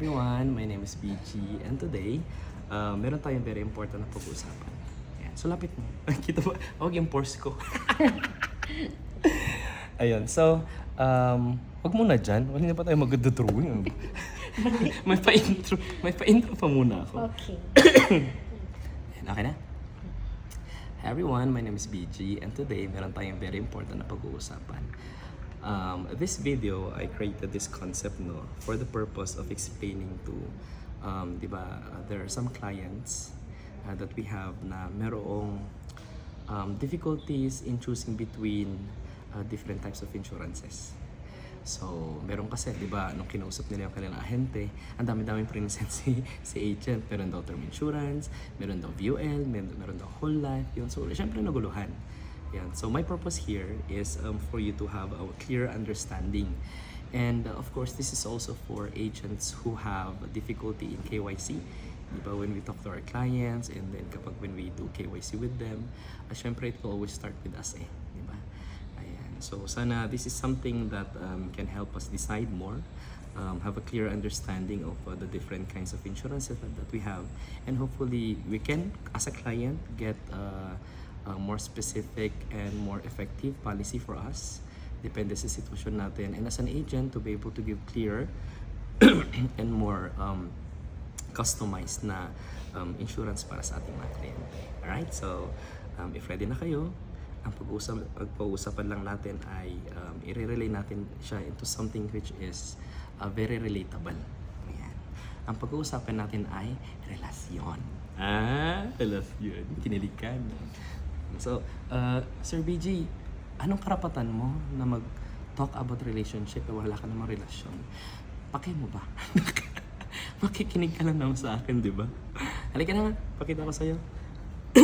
everyone, my name is BG and today, uh, meron tayong very important na pag-uusapan. Ayan. So lapit mo. Kita ba? Huwag yung pores ko. Ayun. So, um, wag muna dyan. Wala na pa tayo mag-drawing. may pa-intro. May pa-intro pa muna ako. Okay. Ayan, Okay na? Hi everyone, my name is BG and today meron tayong very important na pag-uusapan. Um, this video, I created this concept no for the purpose of explaining to, um, di ba, uh, there are some clients uh, that we have na merong um, difficulties in choosing between uh, different types of insurances. So, meron kasi, di ba, nung kinausap nila yung kanilang ahente, ang dami-daming present si, si agent. Meron daw term insurance, meron daw VUL, meron, meron daw whole life, yun. So, syempre naguluhan. Yan. So, my purpose here is um, for you to have a clear understanding. And uh, of course, this is also for agents who have difficulty in KYC. Ba, when we talk to our clients and then kapag when we do KYC with them, uh, syempre it will always start with us eh. Di ba? Ayan. So sana this is something that um, can help us decide more, um, have a clear understanding of uh, the different kinds of insurances that, that we have, and hopefully we can, as a client, get uh, a more specific and more effective policy for us. Depende sa sitwasyon natin. And as an agent, to be able to give clear and more um, customized na um, insurance para sa ating mga kliyente. Alright? So, um, if ready na kayo, ang pag-uusap, pag-uusapan lang natin ay um, i-relay natin siya into something which is uh, very relatable. Ayan. Ang pag-uusapan natin ay relasyon. Ah, relasyon. Kinilig ka. no? So, uh, Sir BG, anong karapatan mo na mag-talk about relationship na wala ka namang relasyon? Pakay mo ba? Makikinig ka lang naman sa akin, di ba? Halika na nga, pakita ko sa'yo.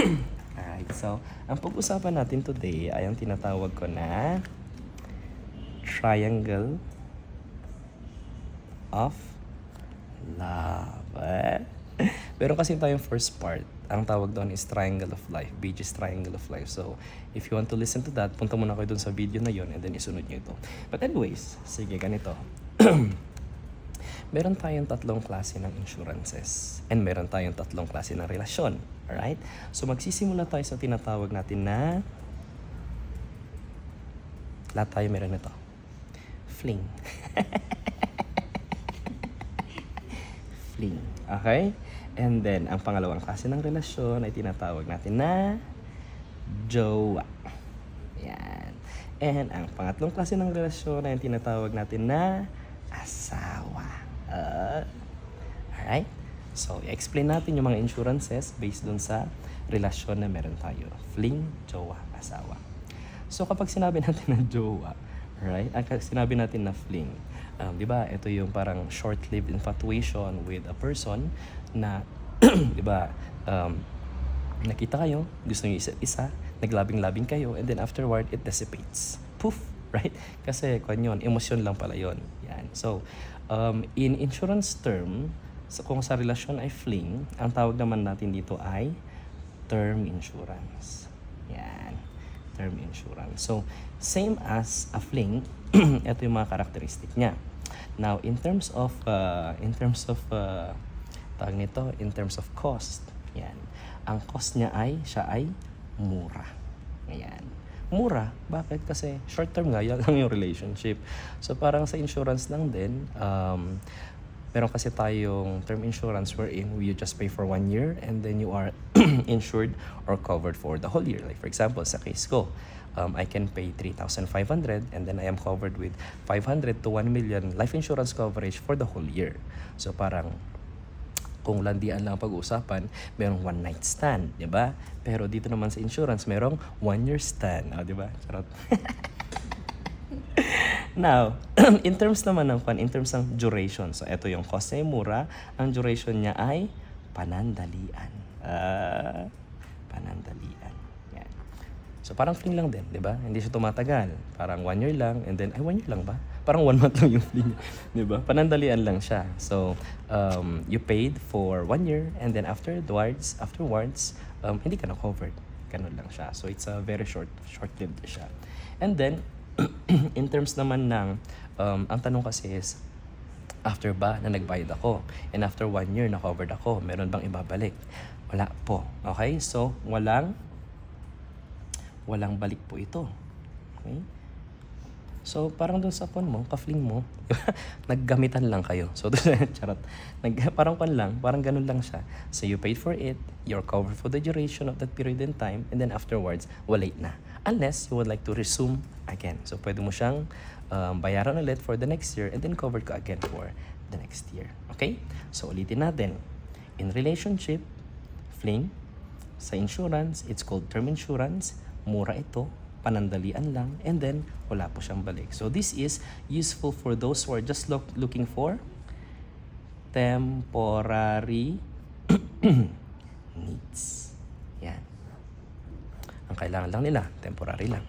Alright, so, ang pag-usapan natin today ay ang tinatawag ko na triangle of love. Meron kasi tayong first part. Ang tawag doon is Triangle of Life. BG's Triangle of Life. So, if you want to listen to that, punta muna kayo doon sa video na yon and then isunod nyo ito. But anyways, sige, ganito. meron tayong tatlong klase ng insurances and meron tayong tatlong klase ng relasyon. Alright? So magsisimula tayo sa tinatawag natin na lahat tayo meron nito. Fling. Fling. Okay? And then, ang pangalawang klase ng relasyon ay tinatawag natin na jowa. Yan. And ang pangatlong klase ng relasyon ay tinatawag natin na asawa. Uh, alright? So, i-explain natin yung mga insurances based dun sa relasyon na meron tayo. Fling, jowa, asawa. So, kapag sinabi natin na jowa, right? Ang sinabi natin na fling, um, di ba, ito yung parang short-lived infatuation with a person na, di ba, um, nakita kayo, gusto niyo isa't isa, naglabing-labing kayo, and then afterward, it dissipates. Poof! Right? Kasi, kung yun, emosyon lang pala yon Yan. So, um, in insurance term, so kung sa relasyon ay fling, ang tawag naman natin dito ay term insurance. Yan. Term insurance. So, same as a fling, ito yung mga karakteristik niya. Now, in terms of, uh, in terms of, uh, tawag nito, in terms of cost, yan. Ang cost niya ay, siya ay mura. Ayan. Mura. Bakit? Kasi short term nga, yan lang yung relationship. So parang sa insurance lang din, um, meron kasi tayong term insurance wherein you just pay for one year and then you are insured or covered for the whole year. Like for example, sa case ko, um, I can pay 3,500 and then I am covered with 500 to 1 million life insurance coverage for the whole year. So parang kung landian lang ang pag-uusapan, merong one night stand, di ba? Pero dito naman sa insurance, merong one year stand, oh, di ba? Charot. Now, in terms naman ng kwan, in terms ng duration, so ito yung ay mura, ang duration niya ay panandalian. Ah, panandalian. Yan. So parang fling lang din, di ba? Hindi siya tumatagal. Parang one year lang, and then, ay one year lang ba? Parang one month lang yung fling di ba? Panandalian lang siya. So, um, you paid for one year, and then afterwards, afterwards, um, hindi ka na covered. Ganun lang siya. So, it's a very short, short-lived siya. And then, in terms naman ng, um, ang tanong kasi is, After ba na nagbayad ako? And after one year na covered ako, meron bang ibabalik? Wala po. Okay? So, walang walang balik po ito. Okay? So, parang dun sa phone mo, ka-fling mo, naggamitan lang kayo. So, charot. Nag, parang kan lang, parang ganun lang siya. So, you paid for it, you're covered for the duration of that period in time, and then afterwards, wala na. Unless you would like to resume again. So, pwede mo siyang um, bayaran ulit for the next year, and then covered ka again for the next year. Okay? So, ulitin natin. In relationship, fling, sa insurance, it's called term insurance. Mura ito, panandalian lang, and then wala po siyang balik. So this is useful for those who are just look, looking for temporary needs. Yan. Ang kailangan lang nila, temporary lang.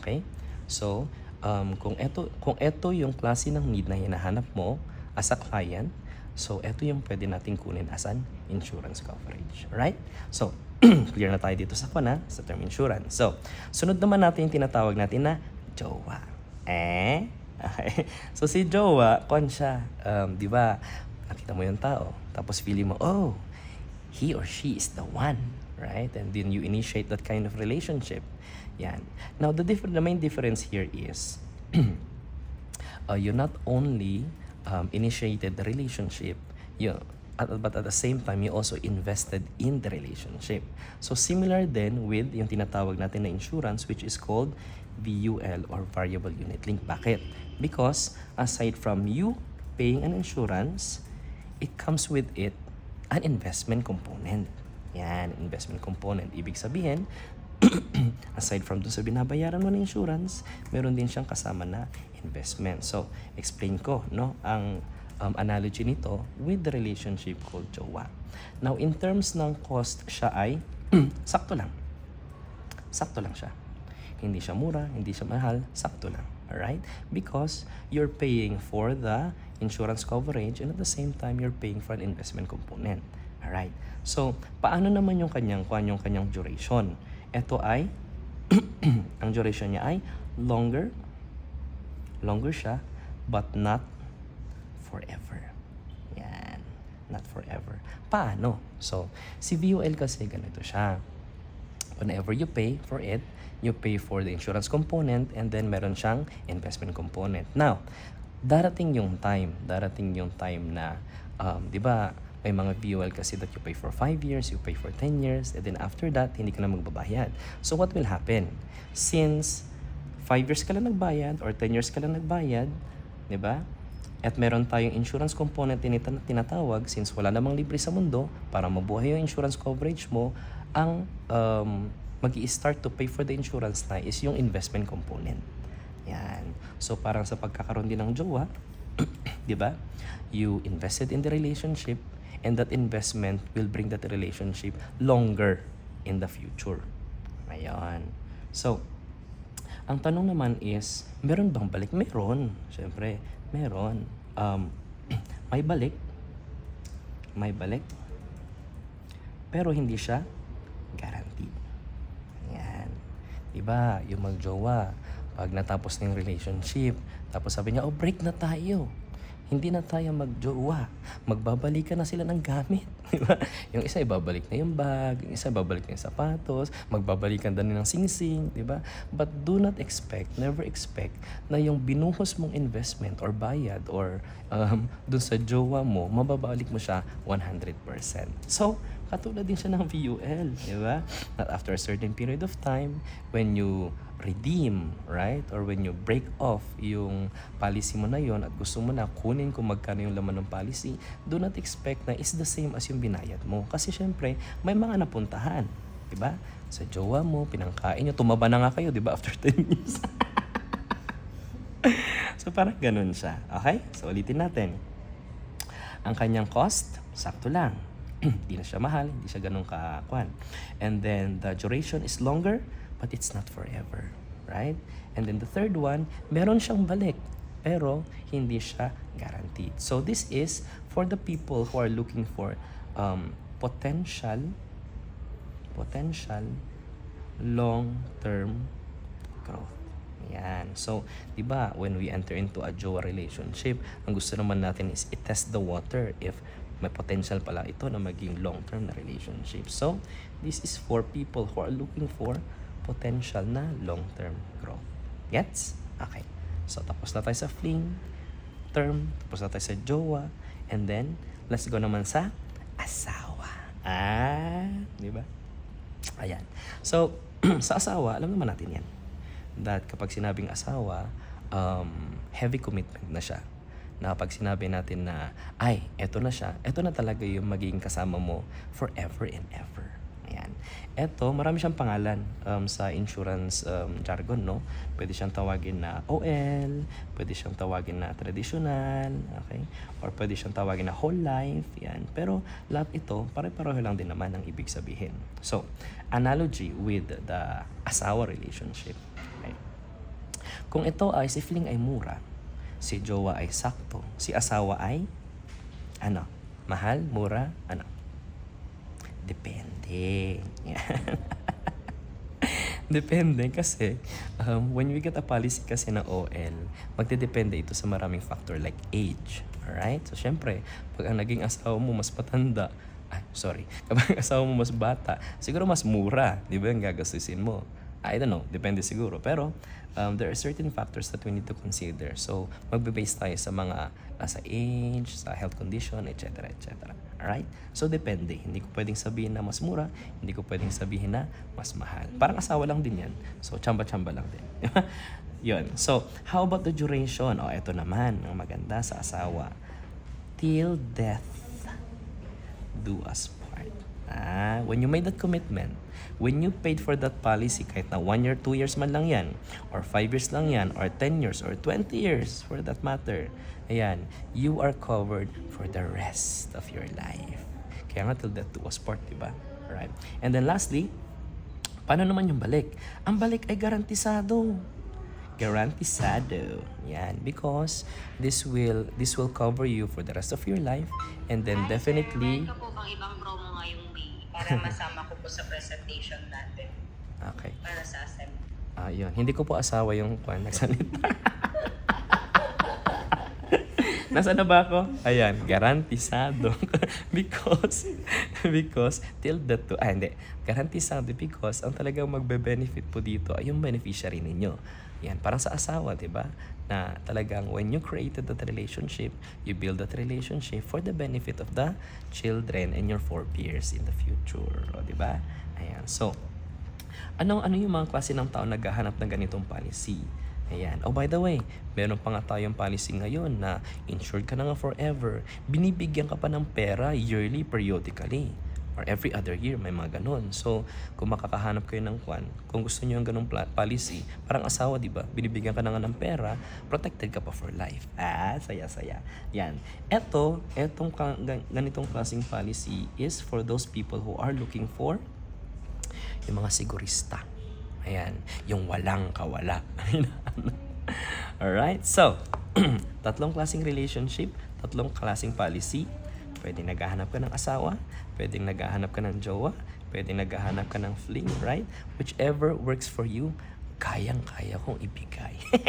Okay? So, um, kung ito, kung ito yung klase ng need na hinahanap mo as a client, so ito yung pwede nating kunin as an insurance coverage. Alright? So, clear na tayo dito sa pana, sa term insurance. So, sunod naman natin yung tinatawag natin na jowa. Eh? So, si jowa, kon siya. Um, di ba, nakita mo yung tao, tapos feeling mo, oh, he or she is the one, right? And then you initiate that kind of relationship. Yan. Now, the, different, the main difference here is, uh, you not only um, initiated the relationship, you, at, but at the same time, you also invested in the relationship. So, similar then with yung tinatawag natin na insurance, which is called VUL or Variable Unit Link. Bakit? Because aside from you paying an insurance, it comes with it an investment component. Yan, investment component. Ibig sabihin, aside from dun sa binabayaran mo ng insurance, meron din siyang kasama na investment. So, explain ko, no, ang um, analogy nito with the relationship called jowa. Now, in terms ng cost, siya ay sakto lang. Sakto lang siya. Hindi siya mura, hindi siya mahal, sakto lang. Alright? Because you're paying for the insurance coverage and at the same time, you're paying for an investment component. Alright? So, paano naman yung kanyang, kung yung kanyang duration? Ito ay, ang duration niya ay longer, longer siya, but not forever. Yan. Not forever. Paano? So, si VUL kasi ganito siya. Whenever you pay for it, you pay for the insurance component and then meron siyang investment component. Now, darating yung time, darating yung time na, um, di ba, may mga VUL kasi that you pay for 5 years, you pay for 10 years, and then after that, hindi ka na magbabayad. So what will happen? Since 5 years ka lang nagbayad or 10 years ka lang nagbayad, di ba? At meron tayong insurance component na tinata- tinatawag since wala namang libre sa mundo, para mabuhay yung insurance coverage mo, ang um, mag start to pay for the insurance na is yung investment component. Yan. So parang sa pagkakaroon din ng jowa, 'di ba? You invested in the relationship and that investment will bring that relationship longer in the future. Ayan. So, ang tanong naman is, meron bang balik? Meron. Siyempre, meron. Um, may balik. May balik. Pero hindi siya guaranteed. Yan. Diba, yung magjowa, pag natapos na yung relationship, tapos sabi niya, oh, break na tayo. Hindi na tayo magjowa. Magbabalikan na sila ng gamit. Diba? Yung isa ibabalik na yung bag, yung isa ibabalik na yung sapatos, magbabalikan din ng singsing, di ba? But do not expect, never expect na yung binuhos mong investment or bayad or um, dun sa jowa mo, mababalik mo siya 100%. So, katulad din siya ng VUL, di ba? That after a certain period of time, when you redeem, right? Or when you break off yung policy mo na yon at gusto mo na kunin kung magkano yung laman ng policy, do not expect na is the same as yung binayad mo. Kasi syempre, may mga napuntahan, ba? Sa jowa mo, pinangkain nyo, tumaba na nga kayo, ba? After 10 years. so parang ganun siya. Okay? So ulitin natin. Ang kanyang cost, sakto lang. Hindi na siya mahal, hindi siya ganun kakwan. And then the duration is longer, but it's not forever. Right? And then the third one, meron siyang balik, pero hindi siya guaranteed. So this is for the people who are looking for um, potential potential long-term growth. Yan. So, di ba, when we enter into a jowa relationship, ang gusto naman natin is i-test the water if may potential pala ito na maging long-term na relationship. So, this is for people who are looking for potential na long-term growth. Gets? Okay. So, tapos na tayo sa fling, term, tapos na tayo sa jowa, and then, let's go naman sa asawa. Ah, di ba? Ayan. So, sa asawa, alam naman natin yan. That kapag sinabing asawa, um, heavy commitment na siya. Na kapag sinabi natin na, ay, eto na siya, eto na talaga yung magiging kasama mo forever and ever. Eto, marami siyang pangalan um, sa insurance um, jargon, no? Pwede siyang tawagin na OL, pwede siyang tawagin na traditional, okay? Or pwede siyang tawagin na whole life, yan. Pero lahat ito, pare-pareho lang din naman ang ibig sabihin. So, analogy with the asawa relationship. Okay? Kung ito ay si Fling ay mura, si jowa ay sakto, si asawa ay ano? Mahal, mura, ano? Depende. Yan. Depende kasi um, when we get a policy kasi ng OL, magdedepende ito sa maraming factor like age. Alright? So, syempre, pag ang naging asawa mo mas patanda, ay, sorry, kapag ang asawa mo mas bata, siguro mas mura, di ba yung gagastusin mo? I don't know, depende siguro. Pero, um, there are certain factors that we need to consider. So, magbe-base tayo sa mga, uh, sa age, sa health condition, etc. etc. Alright? So, depende. Hindi ko pwedeng sabihin na mas mura, hindi ko pwedeng sabihin na mas mahal. Parang asawa lang din yan. So, chamba-chamba lang din. Yun. So, how about the duration? O, eto naman, ang maganda sa asawa. Till death do us. Ah, when you made that commitment, when you paid for that policy, kahit na 1 year, 2 years man lang yan, or 5 years lang yan, or 10 years, or 20 years for that matter, ayan, you are covered for the rest of your life. Kaya nga till death do us part, di ba? Alright. And then lastly, paano naman yung balik? Ang balik ay garantisado garantisado. Yan, because this will this will cover you for the rest of your life and then definitely para masama ko po sa presentation natin Okay. para sa assembly? Ah, yun. Hindi ko po asawa yung kwan nagsalita. Nasaan na ba ako? Ayan, garantisado. because, because, till the to, ah hindi, garantisado because ang talagang magbe-benefit po dito ay yung beneficiary ninyo. Yan, parang sa asawa, di ba? Na talagang when you created that relationship, you build that relationship for the benefit of the children and your four peers in the future. O, di ba? Ayan, so, ano ano yung mga klase ng tao naghahanap ng ganitong policy? Ayan. Oh, by the way, meron pa nga tayong policy ngayon na insured ka na nga forever. Binibigyan ka pa ng pera yearly, periodically. Or every other year, may mga ganun. So, kung makakahanap kayo ng kwan, kung gusto niyo yung ganung policy, parang asawa, di ba? Binibigyan ka na nga ng pera, protected ka pa for life. Ah, saya-saya. Yan. Eto, etong ganitong klaseng policy is for those people who are looking for yung mga sigurista. Ayan, yung walang kawala. Alright, so, tatlong klaseng relationship, tatlong klaseng policy. Pwede naghahanap ka ng asawa, pwedeng naghahanap ka ng jowa, pwedeng naghahanap ka ng fling, right? Whichever works for you, kayang-kaya kong ibigay.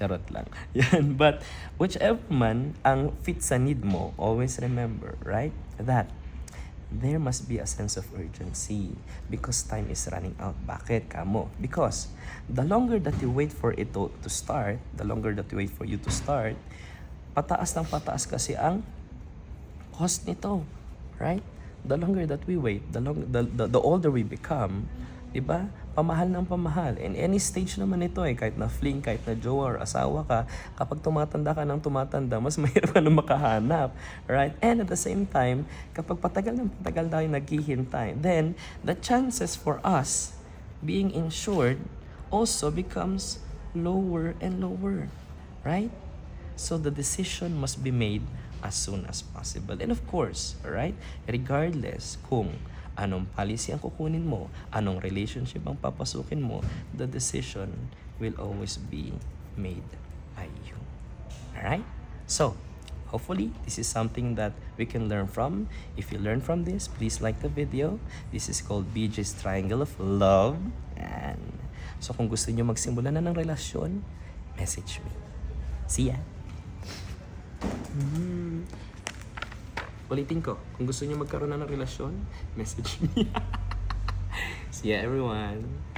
Charot lang. Yan. But whichever man ang fit sa need mo, always remember, right? That there must be a sense of urgency because time is running out. Bakit kamo? Because the longer that you wait for it to, to start, the longer that you wait for you to start, pataas ng pataas kasi ang cost nito. Right? The longer that we wait, the, long, the, the, the older we become, di ba? Pamahal ng pamahal. And any stage naman ito eh, kahit na fling, kahit na jowa or asawa ka, kapag tumatanda ka ng tumatanda, mas mahirap ka na makahanap. Right? And at the same time, kapag patagal ng patagal tayo naghihintay, then the chances for us being insured also becomes lower and lower. Right? So the decision must be made as soon as possible. And of course, right, regardless kung anong policy ang kukunin mo, anong relationship ang papasukin mo, the decision will always be made by you. Alright? So, hopefully, this is something that we can learn from. If you learn from this, please like the video. This is called BJ's Triangle of Love. And So kung gusto nyo magsimula na ng relasyon, message me. See ya! Mm. Ulitin ko, kung gusto nyo magkaroon na ng relasyon, message me. See ya everyone!